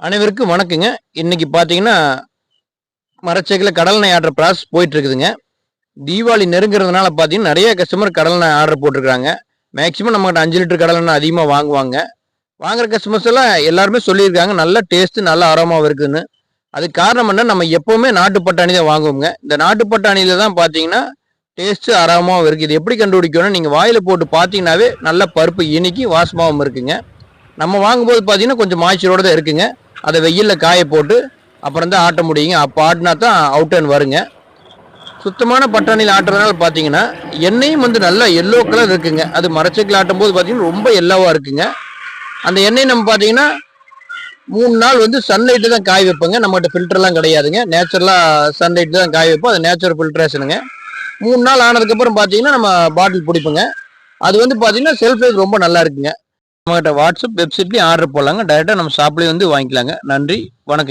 அனைவருக்கும் வணக்கங்க. இன்னைக்கு பார்த்தீங்கன்னா மரச்சேக்கில் கடலெண்ணெய் ஆர்டர் ப்ராசஸ் போயிட்டு இருக்குதுங்க தீபாவளி நெருங்குறதுனால பார்த்தீங்கன்னா நிறைய கஸ்டமர் கடலெண்ணெய் ஆர்டர் போட்டிருக்காங்க மேக்ஸிமம் நம்மகிட்ட அஞ்சு லிட்டர் கடலெண்ணெய் அதிகமாக வாங்குவாங்க. வாங்குற கஸ்டமர்ஸ் எல்லாம் எல்லாருமே சொல்லியிருக்காங்க. நல்ல டேஸ்ட்டு நல்ல ஆரோமாவும் இருக்குதுன்னு. அதுக்கு காரணம் என்ன நம்ம எப்போவுமே நாட்டு பட்டாணி தான் வாங்குவோங்க இந்த நாட்டுப்பட்டாணியில் தான் பார்த்தீங்கன்னா டேஸ்ட்டு ஆரோமாவும் இருக்குது இது எப்படி கண்டுபிடிக்கணும்னு நீங்கள் வாயில் போட்டு பார்த்தீங்கன்னாவே நல்ல பருப்பு இனிக்கி வாசமாகவும் இருக்குங்க. நம்ம வாங்கும்போது பார்த்தீங்கன்னா கொஞ்சம் மாய்ச்சலோட தான் இருக்குங்க. அதை வெயிலில் காய போட்டு அப்புறம் தான் ஆட்ட முடியுங்க. அப்போ ஆட்டினா தான் அவுட் அண்ட் வருங்க. சுத்தமான பட்டாணியில் ஆட்டுறதுனால பார்த்தீங்கன்னா எண்ணெயும் வந்து நல்லா எல்லோ கலர் இருக்குங்க. அது மரச்சக்கில் ஆட்டும் போது பார்த்தீங்கன்னா ரொம்ப எல்லோவாக இருக்குங்க. அந்த எண்ணெய் நம்ம பார்த்தீங்கன்னா மூணு நாள் வந்து சன்லைட்டு தான் காய வைப்போங்க. நம்மகிட்ட ஃபில்டர்லாம் கிடையாதுங்க. நேச்சுரலாக சன்லைட்டு தான் காய வைப்போம். அது நேச்சுரல் ஃபில்ட்ரேஷனுங்க மூணு நாள் ஆனதுக்கப்புறம் பார்த்தீங்கன்னா நம்ம பாட்டில் பிடிப்போங்க. அது வந்து பார்த்தீங்கன்னா செல்ஃப் லைஃப் ரொம்ப நல்லா இருக்குங்க. நம்மகிட்ட வாட்ஸ்அப் வெப்சைட்லேயும் ஆர்டர் போடலாங்க. டைரெக்டாக நம்ம ஷாப்லேயே வந்து வாங்கிக்கலாங்க. நன்றி வணக்கங்க.